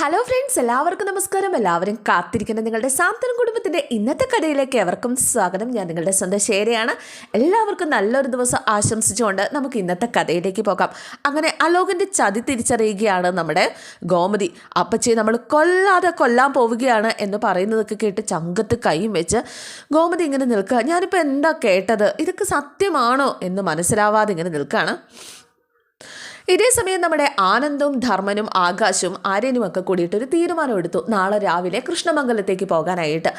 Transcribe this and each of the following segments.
Hello friends എല്ലാവർക്കും നമസ്കാരം. എല്ലാവരും കാത്തിരിക്കുന്ന നിങ്ങളുടെ സാന്ത്വനം കുടുംബത്തിന്റെ ഇന്നത്തെ കഥയിലേക്ക് എവർക്കും സ്വാഗതം. ഞാൻ നിങ്ങളുടെ സ്വന്തം ശേരയാണ് എല്ലാവർക്കും നല്ലൊരു ദിവസം ആശംസിച്ചുകൊണ്ട് നമുക്ക് ഇന്നത്തെ കഥയിലേക്ക് പോകാം. അങ്ങനെ അലോകിന്റെ ചതി തിരിച്ചറിയുകയാണ് നമ്മുടെ ഗോമതി. അപ്പച്ചി നമ്മൾ കൊല്ലാതെ കൊല്ലാൻ പോവുകയാണ് എന്ന് പറയുന്നതൊക്കെ കേട്ട് ചങ്കത്ത് കൈയും വെച്ച് ഗോമതി ഇങ്ങനെ നിൽക്കുക. ഞാനിപ്പോൾ എന്താ കേട്ടത്? ഇതൊക്കെ സത്യമാണോ എന്ന് മനസ്സിലാവാതെ ഇങ്ങനെ നിൽക്കുകയാണ്. ഇതേ സമയം നമ്മുടെ ആനന്ദും ധർമ്മനും ആകാശും ആര്യനും ഒക്കെ കൂടിയിട്ട് ഒരു തീരുമാനം എടുത്തു. നാളെ രാവിലെ കൃഷ്ണമംഗലത്തേക്ക് പോകാനായിട്ട്.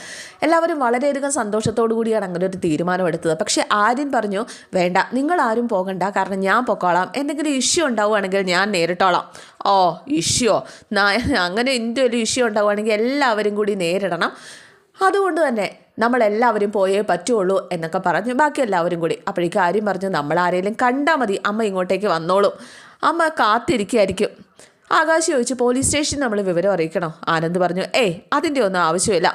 എല്ലാവരും വളരെയധികം സന്തോഷത്തോടു കൂടിയാണ് അങ്ങനെ ഒരു തീരുമാനം എടുത്തത്. പക്ഷേ ആര്യൻ പറഞ്ഞു വേണ്ട നിങ്ങൾ ആരും പോകണ്ട. കാരണം ഞാൻ പൊക്കോളാം. എന്തെങ്കിലും ഇഷ്യൂ ഉണ്ടാവുകയാണെങ്കിൽ ഞാൻ നേരിട്ടോളാം. ഓ ഇഷ്യോ അങ്ങനെ ഒരു ഇഷ്യൂ ഉണ്ടാവുകയാണെങ്കിൽ എല്ലാവരും കൂടി നേരിടണം. അതുകൊണ്ട് തന്നെ നമ്മളെല്ലാവരും പോയേ പറ്റുള്ളൂ എന്നൊക്കെ പറഞ്ഞു. ബാക്കി എല്ലാവരും കൂടി. അപ്പോഴേക്കും ആര്യം പറഞ്ഞു നമ്മൾ ആരെങ്കിലും കണ്ടാൽ മതി. അമ്മ ഇങ്ങോട്ടേക്ക് വന്നോളും. അമ്മ കാത്തിരിക്കുകയായിരിക്കും. ആകാശ് ചോദിച്ചു പോലീസ് സ്റ്റേഷൻ നമ്മൾ വിവരം അറിയിക്കണോ? ആനന്ദ് പറഞ്ഞു ഏ അതിന്റെ ഒന്നും ആവശ്യമില്ല.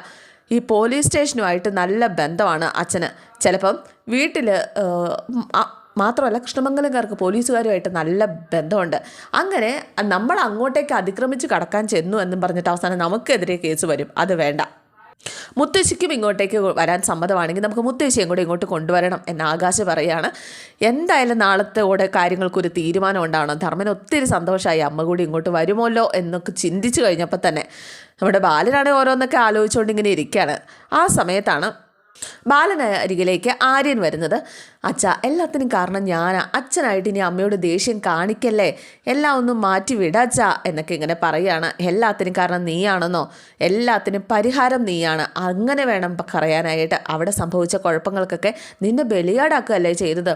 ഈ പോലീസ് സ്റ്റേഷനുമായിട്ട് നല്ല ബന്ധമാണ് അച്ഛന്. ചിലപ്പം വീട്ടിൽ മാത്രമല്ല കൃഷ്ണമംഗലംകാർക്ക് പോലീസുകാരുമായിട്ട് നല്ല ബന്ധമുണ്ട്. അങ്ങനെ നമ്മൾ അങ്ങോട്ടേക്ക് അതിക്രമിച്ച് കടക്കാൻ ചെന്നു എന്നും പറഞ്ഞിട്ട് അവസാനം നമുക്കെതിരെ കേസ് വരും. അത് വേണ്ട. മുത്തശ്ശിക്കും ഇങ്ങോട്ടേക്ക് വരാൻ സമ്മതമാണെങ്കിൽ നമുക്ക് മുത്തശ്ശിയും കൂടെ ഇങ്ങോട്ട് കൊണ്ടുവരണം എന്ന് ആകാശ് പറയുകയാണ്. എന്തായാലും നാളത്തോടെ കാര്യങ്ങൾക്കൊരു തീരുമാനം ഉണ്ടാവണം. ധർമ്മൻ ഒത്തിരി സന്തോഷമായി അമ്മ കൂടി ഇങ്ങോട്ട് വരുമല്ലോ എന്നൊക്കെ ചിന്തിച്ചു കഴിഞ്ഞപ്പോൾ തന്നെ നമ്മുടെ ബാലനാണെങ്കിൽ ഓരോന്നൊക്കെ ആലോചിച്ചുകൊണ്ട് ഇങ്ങനെ ഇരിക്കുകയാണ്. ആ സമയത്താണ് ബാലന അരികിലേക്ക് ആര്യൻ വരുന്നത്. അച്ഛ എല്ലാത്തിനും കാരണം ഞാനാ. അച്ഛനായിട്ട് ഇനി അമ്മയോട് ദേഷ്യം കാണിക്കല്ലേ? എല്ലാം ഒന്നും മാറ്റി വിടച്ച എന്നൊക്കെ ഇങ്ങനെ പറയുകയാണ് എല്ലാത്തിനും കാരണം നീയാണെന്നോ? എല്ലാത്തിനും പരിഹാരം നീയാണ്. അങ്ങനെ വേണം പറയാനായിട്ട്. അവിടെ സംഭവിച്ച കുഴപ്പങ്ങൾക്കൊക്കെ നിന്നെ ബലിയാടാക്കുകയല്ലേ ചെയ്തത്?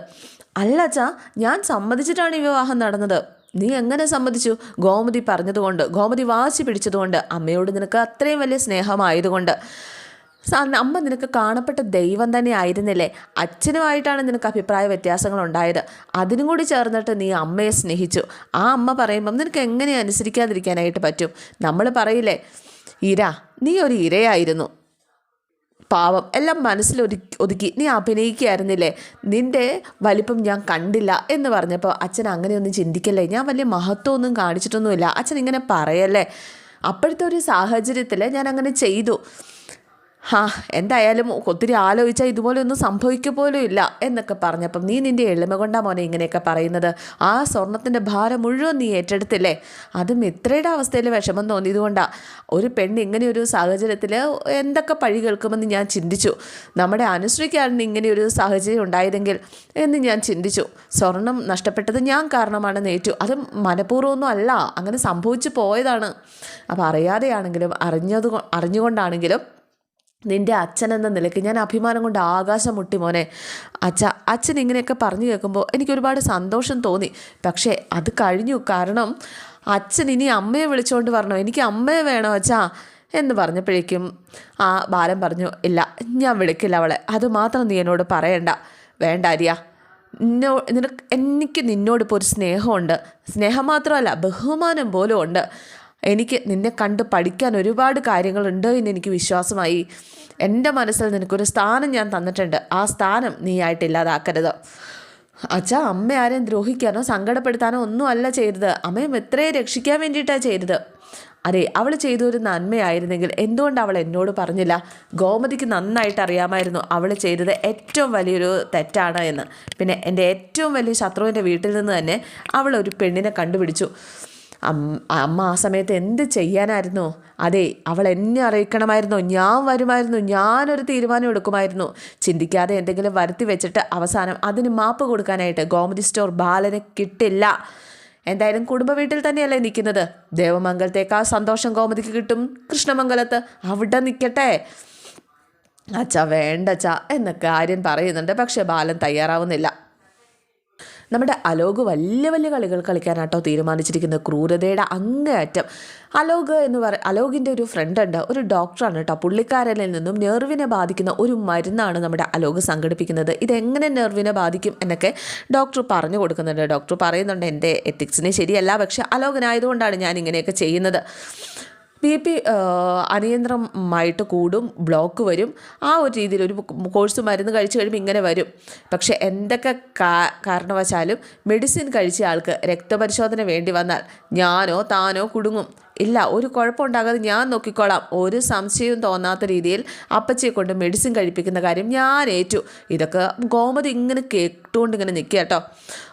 അല്ല അച്ഛാ ഞാൻ സമ്മതിച്ചിട്ടാണ് ഈ വിവാഹം നടന്നത്. നീ എങ്ങനെ സമ്മതിച്ചു? ഗോമതി പറഞ്ഞതുകൊണ്ട് ഗോമതി വാശി പിടിച്ചതുകൊണ്ട് അമ്മയോട് നിനക്ക് അത്രയും വലിയ സ്നേഹമായതുകൊണ്ട്. അമ്മ നിനക്ക് കാണപ്പെട്ട ദൈവം തന്നെ ആയിരുന്നില്ലേ? അച്ഛനുമായിട്ടാണ് നിനക്ക് അഭിപ്രായ വ്യത്യാസങ്ങൾ ഉണ്ടായത് അതിനും കൂടി ചേർന്നിട്ട് നീ അമ്മയെ സ്നേഹിച്ചു. ആ അമ്മ പറയുമ്പം നിനക്ക് എങ്ങനെ അനുസരിക്കാതിരിക്കാനായിട്ട് പറ്റും? നമ്മൾ പറയില്ലേ ഇര നീ ഒരു ഇരയായിരുന്നു. പാവം എല്ലാം മനസ്സിൽ ഒതുക്കി നീ അഭിനയിക്കുകയായിരുന്നില്ലേ? നിന്റെ വലിപ്പം ഞാൻ കണ്ടില്ല എന്ന് പറഞ്ഞപ്പോൾ അച്ഛൻ അങ്ങനെയൊന്നും ചിന്തിക്കല്ലേ? ഞാൻ വലിയ മഹത്വമൊന്നും കാണിച്ചിട്ടൊന്നുമില്ല. അച്ഛൻ ഇങ്ങനെ പറയല്ലേ. അപ്പോഴത്തെ ഒരു സാഹചര്യത്തിൽ ഞാൻ അങ്ങനെ ചെയ്തു. ഹാ എന്തായാലും ഒത്തിരി ആലോചിച്ചാൽ ഇതുപോലെ ഒന്നും സംഭവിക്കുക പോലും ഇല്ല എന്നൊക്കെ പറഞ്ഞപ്പം നീ നിന്റെ എളിമ കൊണ്ടാ മോനെ ഇങ്ങനെയൊക്കെ പറയുന്നത്. ആ സ്വർണത്തിന്റെ ഭാരം മുഴുവൻ നീ ഏറ്റെടുത്തില്ലേ? അതും ഇത്രയുടെ അവസ്ഥയിൽ വിഷമം തോന്നിയതുകൊണ്ടാണ് ഒരു പെണ്ണ് ഇങ്ങനെ ഒരു സാഹചര്യത്തിൽ എന്തൊക്കെ പഴി കേൾക്കുമെന്ന് ഞാൻ ചിന്തിച്ചു. നമ്മുടെ അനുശ്രീക്കാണ് ഇങ്ങനെ ഒരു സാഹചര്യം ഉണ്ടായതെങ്കിൽ എന്ന് ഞാൻ ചിന്തിച്ചു. സ്വർണം നഷ്ടപ്പെട്ടത് ഞാൻ കാരണമാണെന്ന് ഏറ്റു. അത് മനഃപൂർവമൊന്നും അല്ല. അങ്ങനെ സംഭവിച്ചു പോയതാണ്. അപ്പോൾ അറിയാതെയാണെങ്കിലും അറിഞ്ഞത് അറിഞ്ഞുകൊണ്ടാണെങ്കിലും നിന്റെ അച്ഛൻ എന്ന നിലയ്ക്ക് ഞാൻ അഭിമാനം കൊണ്ട് ആകാശം മുട്ടി മോനെ. അച്ഛ അച്ഛൻ ഇങ്ങനെയൊക്കെ പറഞ്ഞു കേൾക്കുമ്പോൾ എനിക്ക് ഒരുപാട് സന്തോഷം തോന്നി. പക്ഷേ അത് കഴിഞ്ഞു. കാരണം അച്ഛൻ ഇനി അമ്മയെ വിളിച്ചുകൊണ്ട് പറഞ്ഞു എനിക്ക് അമ്മയെ വേണോ അച്ഛാ? എന്ന് പറഞ്ഞപ്പോഴേക്കും ആ ബാലൻ പറഞ്ഞു ഇല്ല ഞാൻ വിളിക്കില്ല അവളെ. അതുമാത്രം നീ എന്നോട് പറയണ്ട. വേണ്ട അരിയ. നിന്നോ നിനക്ക് എനിക്ക് നിന്നോടിപ്പോൾ ഒരു സ്നേഹമുണ്ട്. സ്നേഹം മാത്രമല്ല ബഹുമാനം പോലും ഉണ്ട്. എനിക്ക് നിന്നെ കണ്ട് പഠിക്കാൻ ഒരുപാട് കാര്യങ്ങളുണ്ട് എന്ന് എനിക്ക് വിശ്വാസമായി. എന്റെ മനസ്സിൽ നിനക്കൊരു സ്ഥാനം ഞാൻ തന്നിട്ടുണ്ട്. ആ സ്ഥാനം നീയായിട്ട് ഇല്ലാതാക്കരുത്. അച്ഛാ അമ്മ ആരെയും ദ്രോഹിക്കാനോ സങ്കടപ്പെടുത്താനോ ഒന്നും അല്ല ചെയ്തത്. അമ്മയും എത്രയും രക്ഷിക്കാൻ വേണ്ടിയിട്ടാണ് ചെയ്തത്? അതെ അവൾ ചെയ്തൊരു നന്മയായിരുന്നെങ്കിൽ എന്തുകൊണ്ട് അവൾ എന്നോട് പറഞ്ഞില്ല? ഗോമതിക്ക് നന്നായിട്ട് അറിയാമായിരുന്നു അവൾ ചെയ്തത് ഏറ്റവും വലിയൊരു തെറ്റാണ് എന്ന്. പിന്നെ എന്റെ ഏറ്റവും വലിയ ശത്രുവിന്റെ വീട്ടിൽ നിന്ന് തന്നെ അവൾ ഒരു പെണ്ണിനെ കണ്ടുപിടിച്ചു. അമ്മ ആ സമയത്ത് എന്ത് ചെയ്യാനായിരുന്നു? അതെ അവൾ എന്നെ അറിയിക്കണമായിരുന്നു. ഞാൻ വരുമായിരുന്നു. ഞാനൊരു തീരുമാനം എടുക്കുമായിരുന്നു. ചിന്തിക്കാതെ എന്തെങ്കിലും വരുത്തി വെച്ചിട്ട് അവസാനം അതിന് മാപ്പ് കൊടുക്കാനായിട്ട് ഗോമതി സ്റ്റോർ ബാലന് കിട്ടില്ല. എന്തായാലും കുടുംബ വീട്ടിൽ തന്നെയല്ലേ നിൽക്കുന്നത്. ദേവമംഗലത്തേക്കാൾ സന്തോഷം ഗോമതിക്ക് കിട്ടും. കൃഷ്ണമംഗലത്ത് അവിടെ നിൽക്കട്ടെ. അച്ഛ വേണ്ടച്ച എന്നൊക്കെ ആര്യൻ പറയുന്നുണ്ട്. പക്ഷെ ബാലൻ തയ്യാറാവുന്നില്ല. നമ്മുടെ അലോക് വലിയ വലിയ കളികൾ കളിക്കാനാട്ടോ തീരുമാനിച്ചിരിക്കുന്ന ക്രൂരതയുടെ അങ്ങേയറ്റം. അലോക് എന്ന് പറ അലോകിന്റെ ഒരു ഫ്രണ്ട് ഉണ്ട്. ഒരു ഡോക്ടറാണ് കേട്ടോ. പുള്ളിക്കാരനിൽ നിന്നും നെർവിനെ ബാധിക്കുന്ന ഒരു മരുന്നാണ് നമ്മുടെ അലോക് സംഘടിപ്പിക്കുന്നത്. ഇതെങ്ങനെ നെർവിനെ ബാധിക്കും എന്നൊക്കെ ഡോക്ടർ പറഞ്ഞു കൊടുക്കുന്നുണ്ട്. ഡോക്ടർ പറയുന്നുണ്ട് എന്റെ എത്തിക്സിനെ ശരിയല്ല. പക്ഷേ അലോകനായതുകൊണ്ടാണ് ഞാൻ ഇങ്ങനെയൊക്കെ ചെയ്യുന്നത്. ബി പി അനിയന്ത്രമായിട്ട് കൂടും ബ്ലോക്ക് വരും. ആ ഒരു രീതിയിൽ ഒരു കോഴ്സ് മരുന്ന് കഴിച്ചു കഴിയുമ്പോൾ ഇങ്ങനെ വരും. പക്ഷേ എന്തൊക്കെ കാരണവശാലും മെഡിസിൻ കഴിച്ച ആൾക്ക് രക്തപരിശോധന വേണ്ടി വന്നാൽ ഞാനോ താനോ കുടുങ്ങും. ഇല്ല ഒരു കുഴപ്പമുണ്ടാകാതെ ഞാൻ നോക്കിക്കോളാം. ഒരു സംശയവും തോന്നാത്ത രീതിയിൽ അപ്പച്ചയെ കൊണ്ട് മെഡിസിൻ കഴിപ്പിക്കുന്ന കാര്യം ഞാൻ ഏറ്റു. ഇതൊക്കെ ഗോമതി ഇങ്ങനെ കേട്ടുകൊണ്ട് ഇങ്ങനെ നിൽക്കുക കേട്ടോ.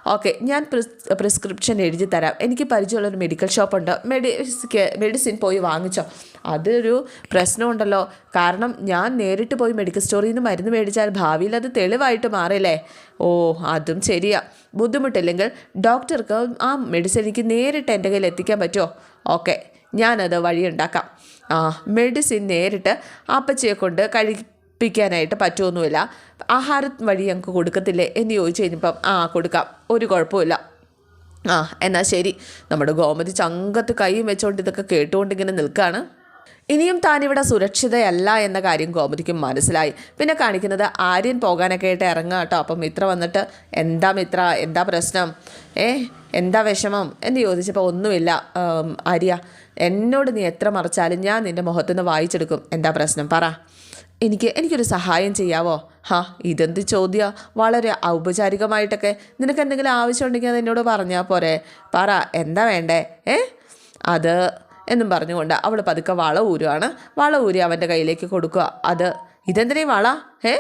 ഓക്കെ ഞാൻ പ്രിസ് പ്രിസ്ക്രിപ്ഷൻ എഴുതി തരാം. എനിക്ക് പരിചയമുള്ളൊരു മെഡിക്കൽ ഷോപ്പുണ്ട് ഉണ്ട്. മെഡിസിൻ പോയി വാങ്ങിച്ചോ. അതൊരു പ്രശ്നമുണ്ടല്ലോ. കാരണം ഞാൻ നേരിട്ട് പോയി മെഡിക്കൽ സ്റ്റോറിൽ നിന്ന് മരുന്ന് മേടിച്ചാൽ ഭാവിയിൽ അത് തെളിവായിട്ട് മാറില്ലേ? ഓ അതും ശരിയാ. ബുദ്ധിമുട്ടില്ലെങ്കിൽ ഡോക്ടർക്ക് ആ മെഡിസിൻ എനിക്ക് നേരിട്ട് എന്റെ കയ്യിൽ എത്തിക്കാൻ പറ്റുമോ? ഓക്കെ ഞാനത് വഴിയുണ്ടാക്കാം. ആ മെഡിസിൻ നേരിട്ട് അപ്പച്ചയെ കൊണ്ട് കഴിപ്പിക്കാനായിട്ട് പറ്റുമൊന്നുമില്ല. ആഹാരം വഴി ഞങ്ങൾക്ക് കൊടുക്കത്തില്ലേ എന്ന് ചോദിച്ചു കഴിഞ്ഞപ്പം ആ കൊടുക്കാം. ഒരു കുഴപ്പമില്ല ആ എന്നാൽ ശരി. നമ്മുടെ ഗോമതി ചങ്കത്ത് കൈയും വെച്ചുകൊണ്ട് ഇതൊക്കെ കേട്ടുകൊണ്ടിങ്ങനെ നിൽക്കുകയാണ് ഇനിയും താനിവിടെ സുരക്ഷിതയല്ല എന്ന കാര്യം ഗോമതിക്ക് മനസ്സിലായി. പിന്നെ കാണിക്കുന്നത് ആര്യൻ പോകാനൊക്കെ ആയിട്ട് ഇറങ്ങുക കേട്ടോ. അപ്പം മിത്ര വന്നിട്ട് എന്താ മിത്ര? എന്താ പ്രശ്നം? ഏ എന്താ വിഷമം? എന്ന് ചോദിച്ചപ്പോൾ ഒന്നുമില്ല. ആര്യ എന്നോട് നീ എത്ര മറച്ചാലും ഞാൻ നിന്റെ മുഖത്തുനിന്ന് വായിച്ചെടുക്കും. എന്താ പ്രശ്നം? പറ. എനിക്ക് എനിക്കൊരു സഹായം ചെയ്യാവോ? ഹാ ഇതെന്ത് ചോദ്യ? വളരെ ഔപചാരികമായിട്ടൊക്കെ നിനക്ക് എന്തെങ്കിലും ആവശ്യമുണ്ടെങ്കിൽ അത് എന്നോട് പറഞ്ഞാൽ പോരെ. പറ എന്താ വേണ്ടേ? ഏ? അത് എന്നും പറഞ്ഞുകൊണ്ട് അവൾ പതുക്കെ വള ഊരുവാണ്. വള ഊരി അവന്റെ കയ്യിലേക്ക് കൊടുക്കുക. അത് ഇതെന്തിനീ വള? ഏ?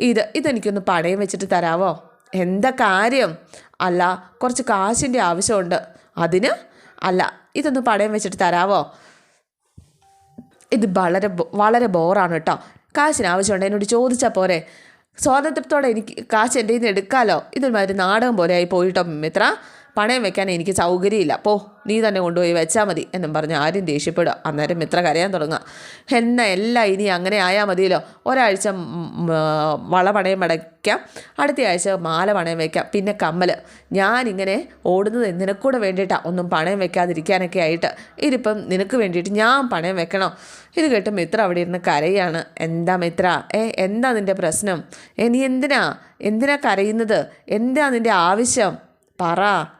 ഇത് ഇതെനിക്കൊന്ന് പണയം വെച്ചിട്ട് തരാവോ? എന്താ കാര്യം? അല്ല കുറച്ച് കാശിന്റെ ആവശ്യമുണ്ട്. അതിന്? അല്ല ഇതൊന്ന് പണയം വെച്ചിട്ട് തരാവോ? ഇത് വളരെ വളരെ ബോറാണ് കേട്ടോ. കാശിന് ആവശ്യമുണ്ട് എന്നോട് ചോദിച്ചാൽ പോരെ? സ്വാതന്ത്ര്യത്തോടെ എനിക്ക് കാശ് എന്റെ നിന്ന് എടുക്കാമല്ലോ ഇതൊരുമാതിരി നാടകം പോലെ ആയി പോയിട്ടോ മിത്ര പണയം വെക്കാൻ എനിക്ക് സൗകര്യമില്ല. പോ നീ തന്നെ കൊണ്ടുപോയി വെച്ചാൽ മതി എന്നും പറഞ്ഞ് ആരും ദേഷ്യപ്പെടുക. അന്നേരം മിത്ര കരയാൻ തുടങ്ങുക. എന്ന എല്ലാം ഇനി അങ്ങനെ ആയാൽ മതിയല്ലോ. ഒരാഴ്ച വള പണയം അടയ്ക്കാം. അടുത്ത ആഴ്ച മാല പണയം വയ്ക്കാം പിന്നെ കമ്മൽ ഞാനിങ്ങനെ ഓടുന്നത് നിനക്കൂടെ വേണ്ടിയിട്ടാണ് ഒന്നും പണയം വെക്കാതിരിക്കാനൊക്കെ ആയിട്ട്. ഇതിപ്പം നിനക്ക് വേണ്ടിയിട്ട് ഞാൻ പണയം വെക്കണോ? ഇത് കേട്ട് മിത്ര അവിടെ ഇരുന്ന് കരയാണ്. എന്താ മിത്ര? ഏ എന്താ നിന്റെ പ്രശ്നം? ഏ നീ എന്തിനാ? എന്തിനാ കരയുന്നത്? എന്താ നിന്റെ ആവശ്യം? പറ.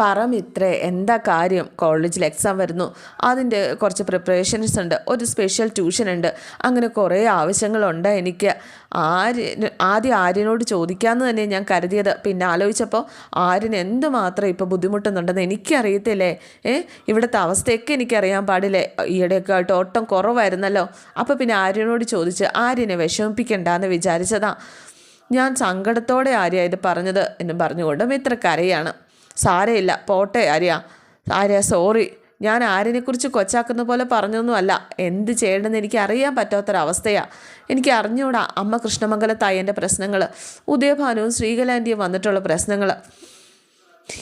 പറ മിത്രേ എന്താ കാര്യം? കോളേജിൽ എക്സാം വരുന്നു. അതിന്റെ കുറച്ച് പ്രിപ്പറേഷൻസ് ഉണ്ട്. ഒരു സ്പെഷ്യൽ ട്യൂഷൻ ഉണ്ട്. അങ്ങനെ കുറേ ആവശ്യങ്ങളുണ്ട് എനിക്ക്. ആര് ആദ്യം ആര്യനോട് ചോദിക്കാമെന്ന് തന്നെ ഞാൻ കരുതിയത്. പിന്നെ ആലോചിച്ചപ്പോൾ ആര്യന് എന്തുമാത്രം ഇപ്പോൾ ബുദ്ധിമുട്ടുന്നുണ്ടെന്ന് എനിക്കറിയത്തില്ലേ? ഏ ഇവിടുത്തെ അവസ്ഥയൊക്കെ എനിക്കറിയാൻ പാടില്ലേ? ഈയിടെയൊക്കെ ആയിട്ട് ഒട്ടും കുറവായിരുന്നല്ലോ. അപ്പോൾ പിന്നെ ആര്യനോട് ചോദിച്ച് ആര്യനെ വിഷമിപ്പിക്കണ്ടെന്ന് വിചാരിച്ചതാ. ഞാൻ സങ്കടത്തോടെ ആര്യ ഇത് പറഞ്ഞത് എന്നും പറഞ്ഞുകൊണ്ട് മിത്ര കരയാണ് സാരയില്ല പോട്ടെ ആര്യ. ആര്യ സോറി. ഞാൻ ആര്യനെക്കുറിച്ച് കൊച്ചാക്കുന്ന പോലെ പറഞ്ഞൊന്നുമല്ല. എന്ത് ചെയ്യണമെന്ന് എനിക്ക് അറിയാൻ പറ്റാത്തൊരവസ്ഥയാണ് എനിക്ക് അറിഞ്ഞൂടാ അമ്മ കൃഷ്ണമംഗലത്തായന്റെ പ്രശ്നങ്ങൾ ഉദയഭാനുവും ശ്രീകലാന്റിയും വന്നിട്ടുള്ള പ്രശ്നങ്ങൾ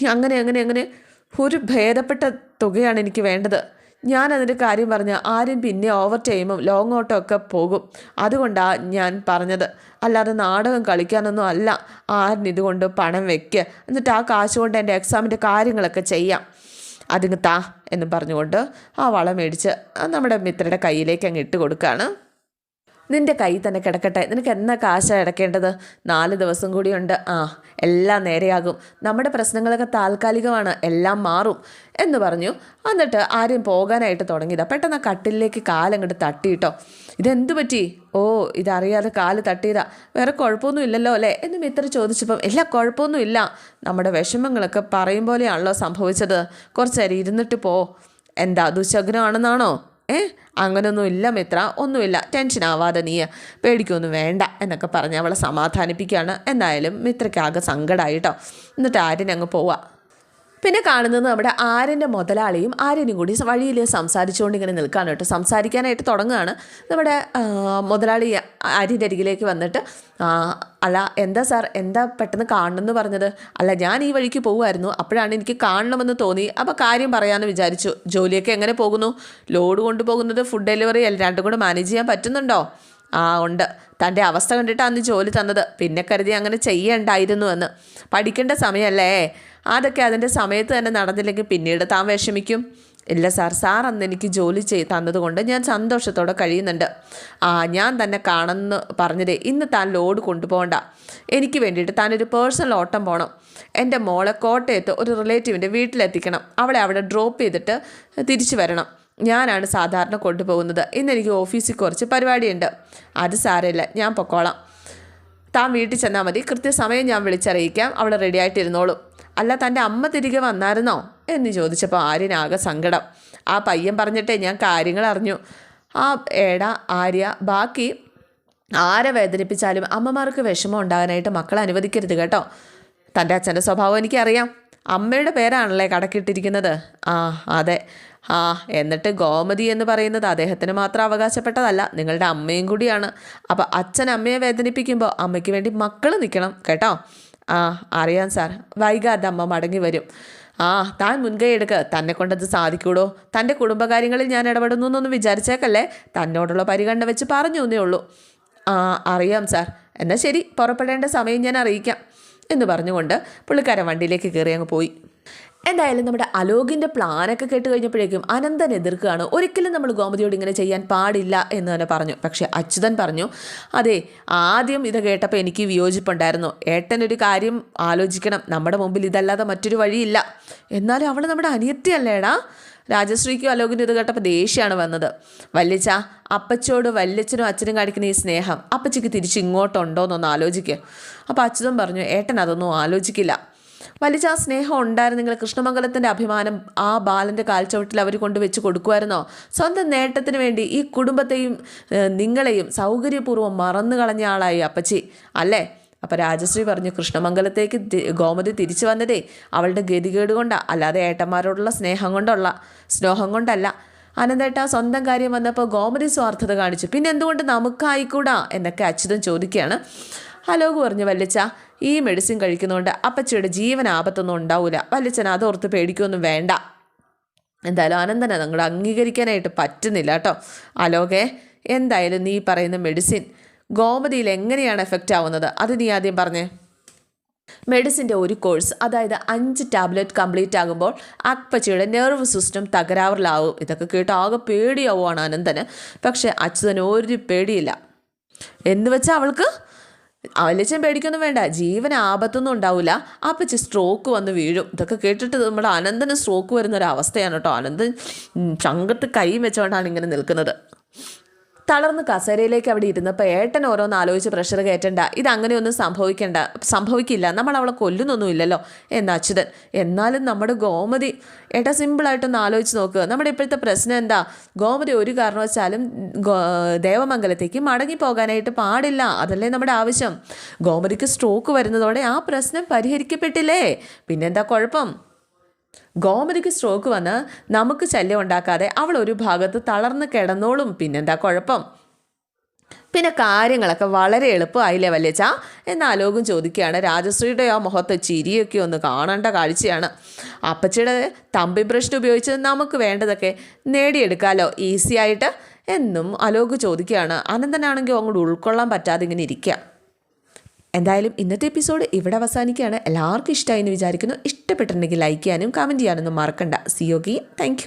അങ്ങനെ അങ്ങനെ അങ്ങനെ ഒരു ഭേദപ്പെട്ട തുകയാണ് എനിക്ക് വേണ്ടത്. ഞാൻ അതിന്റെ കാര്യം പറഞ്ഞ ആരും പിന്നെ ഓവർ ടൈമും ലോങ് ഓട്ടോ ഒക്കെ പോകും. അതുകൊണ്ടാണ് ഞാൻ പറഞ്ഞത്. അല്ലാതെ നാടകം കളിക്കാനൊന്നും അല്ല. ആരും ഇതുകൊണ്ട് പണം വെക്ക്. എന്നിട്ട് ആ കാശ് കൊണ്ട് എന്റെ എക്സാമിന്റെ കാര്യങ്ങളൊക്കെ ചെയ്യാം. അതിങ്ങ് താ എന്ന് പറഞ്ഞുകൊണ്ട് ആ വളം മേടിച്ച് നമ്മുടെ മിത്രയുടെ കയ്യിലേക്ക് അങ്ങ് ഇട്ട് കൊടുക്കുകയാണ് നിന്റെ കൈ തന്നെ കിടക്കട്ടെ. നിനക്ക് എന്നാ കാശ അടക്കേണ്ടത്? നാല് ദിവസം കൂടിയുണ്ട്. ആ എല്ലാം നേരെയാകും. നമ്മുടെ പ്രശ്നങ്ങളൊക്കെ താൽക്കാലികമാണ്. എല്ലാം മാറും എന്ന് പറഞ്ഞു. എന്നിട്ട് ആരും പോകാനായിട്ട് തുടങ്ങിയതാ. പെട്ടെന്ന് ആ കട്ടിലേക്ക് കാലങ്ങോട്ട് തട്ടിയിട്ടോ. ഇതെന്തു പറ്റി? ഓ ഇതറിയാതെ കാൽ തട്ടിയതാ. വേറെ കുഴപ്പമൊന്നും ഇല്ലല്ലോ അല്ലേ? എന്ന് മിത്ര ചോദിച്ചപ്പം എല്ലാ കുഴപ്പമൊന്നും ഇല്ല. നമ്മുടെ വിഷമങ്ങളൊക്കെ പറയും പോലെയാണല്ലോ സംഭവിച്ചത്. കുറച്ചേരം ഇരുന്നിട്ട് പോ. എന്താ ദുശകുനമാണെന്നാണോ ഏ? അങ്ങനൊന്നും ഇല്ല മിത്ര ഒന്നുമില്ല. ടെൻഷൻ ആവാതെ നീ പേടിക്കൊന്നും വേണ്ട എന്നൊക്കെ പറഞ്ഞ് അവളെ സമാധാനിപ്പിക്കുകയാണ്. എന്തായാലും മിത്രയ്ക്കാകെ സങ്കടമായിട്ടോ എന്നിട്ട് ആര്യൻ അങ്ങ് പോവാ. പിന്നെ കാണുന്നത് നമ്മുടെ ആര്യന്റെ മുതലാളിയും ആര്യനും കൂടി വഴിയിൽ സംസാരിച്ചുകൊണ്ട് ഇങ്ങനെ നിൽക്കുകയാണ് കേട്ടോ. സംസാരിക്കാനായിട്ട് തുടങ്ങുകയാണ്. നമ്മുടെ മുതലാളി ആര്യന്റെ അരികിലേക്ക് വന്നിട്ട് "ആ, അല്ല എന്താ സാർ എന്താ പെട്ടെന്ന് കാണണമെന്ന് പറഞ്ഞത്? അല്ല ഞാൻ ഈ വഴിക്ക് പോകുമായിരുന്നു. അപ്പോഴാണ് എനിക്ക് കാണണമെന്ന് തോന്നി. അപ്പോൾ കാര്യം പറയാമെന്ന് വിചാരിച്ചു. ജോലിയൊക്കെ എങ്ങനെ പോകുന്നു? ലോഡ് കൊണ്ടുപോകുന്നത് ഫുഡ് ഡെലിവറി എല്ലാം രണ്ടും കൂടെ മാനേജ് ചെയ്യാൻ പറ്റുന്നുണ്ടോ? ആ ഉണ്ട്. തന്റെ അവസ്ഥ കണ്ടിട്ടാണ് ജോലി തന്നത്. പിന്നെ കരുതി അങ്ങനെ ചെയ്യണ്ടായിരുന്നു എന്ന്. പഠിക്കേണ്ട സമയമല്ലേ? അതൊക്കെ അതിന്റെ സമയത്ത് തന്നെ നടന്നില്ലെങ്കിൽ പിന്നീട് താൻ വിഷമിക്കും. ഇല്ല സാർ സാർ അന്ന് എനിക്ക് ജോലി ചെയ്ത് തന്നതുകൊണ്ട് ഞാൻ സന്തോഷത്തോടെ കഴിയുന്നുണ്ട്. ആ ഞാൻ തന്നെ കാണുന്നു പറഞ്ഞതേ ഇന്ന് താൻ ലോഡ് കൊണ്ടുപോകണ്ട. എനിക്ക് വേണ്ടിയിട്ട് താനൊരു പേഴ്സണൽ ഓട്ടം പോകണം എന്റെ മോളെ കോട്ടയത്ത് ഒരു റിലേറ്റീവിന്റെ വീട്ടിലെത്തിക്കണം. അവളെ അവിടെ ഡ്രോപ്പ് ചെയ്തിട്ട് തിരിച്ചു വരണം. ഞാനാണ് സാധാരണ കൊണ്ടുപോകുന്നത്. ഇന്ന് എനിക്ക് ഓഫീസിൽ കുറച്ച് പരിപാടിയുണ്ട്. അത് സാരമില്ല. ഞാൻ പൊക്കോളാം. താൻ വീട്ടിൽ ചെന്നാൽ മതി. കൃത്യസമയം ഞാൻ വിളിച്ചറിയിക്കാം. അവൾ റെഡി ആയിട്ടിരുന്നോളും. അല്ല തന്റെ അമ്മ തിരികെ വന്നായിരുന്നോ? എന്ന് ചോദിച്ചപ്പോൾ ആര്യനാകെ സങ്കടം. ആ പയ്യൻ പറഞ്ഞിട്ടേ ഞാൻ കാര്യങ്ങൾ അറിഞ്ഞു. ആ ഏടാ ആര്യ ബാക്കി ആരെ വേദനിപ്പിച്ചാലും അമ്മമാർക്ക് വിഷമം ഉണ്ടാകാനായിട്ട് മക്കളെ അനുവദിക്കരുത് കേട്ടോ. തന്റെ അച്ഛന്റെ സ്വഭാവം എനിക്കറിയാം. അമ്മയുടെ പേരാണല്ലേ കടക്കിട്ടിരിക്കുന്നത്? ആ അതെ. ആ എന്നിട്ട് ഗോമതി എന്ന് പറയുന്നത് അദ്ദേഹത്തിന് മാത്രം അവകാശപ്പെട്ടതല്ല നിങ്ങളുടെ അമ്മയും കൂടിയാണ്. അപ്പോൾ അച്ഛൻ അമ്മയെ വേദനിപ്പിക്കുമ്പോൾ അമ്മയ്ക്ക് വേണ്ടി മക്കൾ നിൽക്കണം കേട്ടോ? ആ അറിയാം സാർ. വൈകാതെ അമ്മ മടങ്ങി വരും. ആ താൻ മുൻകൈ എടുക്ക്. തന്നെ കൊണ്ടത് സാധിക്കൂടോ? തന്റെ കുടുംബകാര്യങ്ങളിൽ ഞാൻ ഇടപെടുന്നു എന്നൊന്നും വിചാരിച്ചേക്കല്ലേ? തന്നോടുള്ള പരിഗണന വെച്ച് പറഞ്ഞു എന്നേ ഉള്ളൂ. ആ അറിയാം സാർ. എന്നാൽ ശരി പുറപ്പെടേണ്ട സമയം ഞാൻ അറിയിക്കാം എന്ന് പറഞ്ഞുകൊണ്ട് പുള്ളിക്കാരൻ വണ്ടിയിലേക്ക് കയറി അങ്ങ് പോയി. എന്തായാലും നമ്മുടെ അലോകിന്റെ പ്ലാനൊക്കെ കേട്ട് കഴിഞ്ഞപ്പോഴേക്കും അനന്തൻ എതിർക്കുകയാണ്. ഒരിക്കലും നമ്മൾ ഗോമതിയോട് ഇങ്ങനെ ചെയ്യാൻ പാടില്ല എന്ന് തന്നെ പറഞ്ഞു. പക്ഷേ അച്യുതൻ പറഞ്ഞു അതെ ആദ്യം ഇത് കേട്ടപ്പോൾ എനിക്ക് വിയോജിപ്പുണ്ടായിരുന്നു. ഏട്ടൻ ഒരു കാര്യം ആലോചിക്കണം. നമ്മുടെ മുമ്പിൽ ഇതല്ലാതെ മറ്റൊരു വഴിയില്ല. എന്നാലും അവൾ നമ്മുടെ അനിയത്തിയല്ലേടാ? രാജശ്രീക്കും അലോകിനും ഇത് കേട്ടപ്പോൾ ദേഷ്യമാണ് വന്നത്. വല്യച്ച അപ്പച്ചോട് വല്യച്ഛനും അച്ഛനും കാണിക്കുന്ന ഈ സ്നേഹം അപ്പച്ചയ്ക്ക് തിരിച്ച് ഇങ്ങോട്ടുണ്ടോ എന്നൊന്ന് ആലോചിക്കുക അപ്പോൾ അച്യുതൻ പറഞ്ഞു ഏട്ടൻ അതൊന്നും ആലോചിക്കില്ല. വലിച്ച ആ സ്നേഹം നിങ്ങൾ കൃഷ്ണമംഗലത്തിന്റെ അഭിമാനം ആ ബാലന്റെ കാൽച്ചവിട്ടിൽ അവർ കൊണ്ട് വെച്ച് കൊടുക്കുമായിരുന്നോ? സ്വന്തം നേട്ടത്തിന് വേണ്ടി ഈ കുടുംബത്തെയും നിങ്ങളെയും സൗകര്യപൂർവം മറന്നു കളഞ്ഞ ആളായി അപ്പച്ചി. അല്ലേ? അപ്പോൾ രാജശ്രീ പറഞ്ഞു കൃഷ്ണമംഗലത്തേക്ക് ഗോമതി തിരിച്ചു വന്നതേ അവളുടെ ഗതികേട് കൊണ്ടാണ് അല്ലാതെ ഏട്ടന്മാരോടുള്ള സ്നേഹം കൊണ്ടുള്ള സ്നേഹം കൊണ്ടല്ല. അനന്തേട്ട സ്വന്തം കാര്യം വന്നപ്പോൾ ഗോമതി സ്വാർത്ഥത കാണിച്ചു. പിന്നെ എന്തുകൊണ്ട് നമുക്കായിക്കൂടാ? എന്നൊക്കെ അച്യുതൻ ചോദിക്കുകയാണ്. അലോക് പറഞ്ഞു വല്ലച്ച ഈ മെഡിസിൻ കഴിക്കുന്നതുകൊണ്ട് അപ്പച്ചിയുടെ ജീവൻ ആപത്തൊന്നും ഉണ്ടാവില്ല വല്ലിച്ചൻ അതോർത്ത് പേടിക്കൊന്നും വേണ്ട. എന്തായാലും അനന്തനെ നിങ്ങൾ അംഗീകരിക്കാനായിട്ട് പറ്റുന്നില്ല കേട്ടോ. അലോകെ എന്തായാലും നീ പറയുന്ന മെഡിസിൻ ഗോമതിയിൽ എങ്ങനെയാണ് എഫക്റ്റ് ആവുന്നത്? അത് നീ ആദ്യം പറഞ്ഞേ. മെഡിസിന്റെ ഒരു കോഴ്സ് അതായത് അഞ്ച് ടാബ്ലറ്റ് കംപ്ലീറ്റ് ആകുമ്പോൾ അക്പച്ചയുടെ നെർവ് സിസ്റ്റം തകരാറിലാവും. ഇതൊക്കെ കേട്ട് ആകെ പേടിയാവുകയാണ് അനന്തന്. പക്ഷേ അച്യുതന് ഒരു പേടിയില്ല. എന്ന് വെച്ചാൽ അവൾക്ക് അവലച്ചൻ പേടിക്കൊന്നും വേണ്ട. ജീവൻ ആപത്തൊന്നും ഉണ്ടാവില്ല അപ്പച്ചി സ്ട്രോക്ക് വന്ന് വീഴും. ഇതൊക്കെ കേട്ടിട്ട് നമ്മുടെ അനന്തന് സ്ട്രോക്ക് വരുന്ന ഒരു അവസ്ഥയാണ് കേട്ടോ. അനന്തൻ ചങ്കത്ത് കൈ വെച്ചുകൊണ്ടാണ് ഇങ്ങനെ നിൽക്കുന്നത്. തളർന്ന് കസേരയിലേക്ക് അവിടെ ഇരുന്നപ്പോൾ ഏട്ടൻ ഓരോന്ന് ആലോചിച്ച് പ്രഷർ കയറ്റണ്ട. ഇത് അങ്ങനെയൊന്നും സംഭവിക്കണ്ട. സംഭവിക്കില്ല. നമ്മൾ അവളെ കൊല്ലുന്നൊന്നുമില്ലല്ലോ എന്ന് അച്യുതൻ. എന്നാലും നമ്മുടെ ഗോമതി ഏട്ടാ സിമ്പിളായിട്ടൊന്ന് ആലോചിച്ച് നോക്കുക നമ്മുടെ ഇപ്പോഴത്തെ പ്രശ്നം എന്താ? ഗോമതി ഒരു കാരണവശാലും ദേവമംഗലത്തേക്ക് മടങ്ങി പോകാനായിട്ട് പാടില്ല. അതല്ലേ നമ്മുടെ ആവശ്യം. ഗോമതിക്ക് സ്ട്രോക്ക് വരുന്നതോടെ ആ പ്രശ്നം പരിഹരിക്കപ്പെട്ടില്ലേ? പിന്നെന്താ കുഴപ്പം? ഗോമതിക്ക് സ്ട്രോക്ക് വന്ന് നമുക്ക് ശല്യം ഉണ്ടാക്കാതെ അവൾ ഒരു ഭാഗത്ത് തളർന്ന് കിടന്നോളും. പിന്നെന്താ കുഴപ്പം? പിന്നെ കാര്യങ്ങളൊക്കെ വളരെ എളുപ്പമായില്ലേ വല്യച്ച എന്ന് ആലോകം ചോദിക്കുകയാണ്. രാജശ്രീയുടെ ആ മുഖത്തെ ചിരിയൊക്കെ ഒന്ന് കാണേണ്ട കാഴ്ചയാണ്. അപ്പച്ചിയുടെ തമ്പി ബ്രഷ് ഉപയോഗിച്ച് നമുക്ക് വേണ്ടതൊക്കെ നേടിയെടുക്കാമല്ലോ ഈസി ആയിട്ട്? എന്നും അലോക് ചോദിക്കുകയാണ്. അനന്തനാണെങ്കിൽ അങ്ങോട്ട് ഉൾക്കൊള്ളാൻ പറ്റാതെ ഇങ്ങനെ ഇരിക്കുക. എന്തായാലും ഇന്നത്തെ എപ്പിസോഡ് ഇവിടെ അവസാനിക്കുകയാണ്. എല്ലാവർക്കും ഇഷ്ടമായി എന്ന് വിചാരിക്കുന്നു. ഇഷ്ടപ്പെട്ടിട്ടുണ്ടെങ്കിൽ ലൈക്ക് ചെയ്യാനും കമന്റ് ചെയ്യാനൊന്നും മറക്കണ്ട. സി യോഗി താങ്ക്